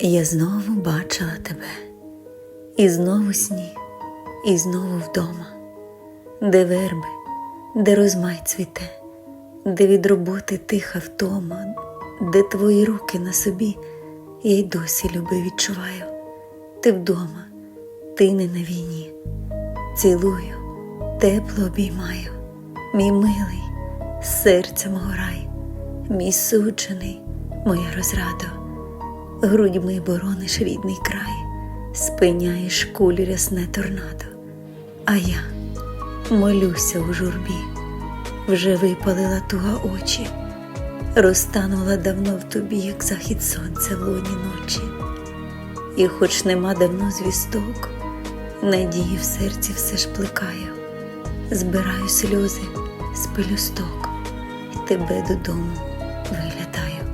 Я знову бачила тебе, і знову сні, і знову вдома, де верби, де розмай цвіте, де від роботи тиха втома, де твої руки на собі, я й досі люби відчуваю. Ти вдома, ти не на війні. Цілую, тепло обіймаю, мій милий, серця мого рай, мій суджений, моя розрада, грудьми борониш рідний край, спиняєш кулі рясне торнадо, а я молюся у журбі, вже випалила туга очі, розтанула давно в тобі, як захід сонця в луні ночі. І хоч нема давно звісток, надії в серці все ж плекаю, збираю сльози з пелюсток, і тебе додому виглядаю.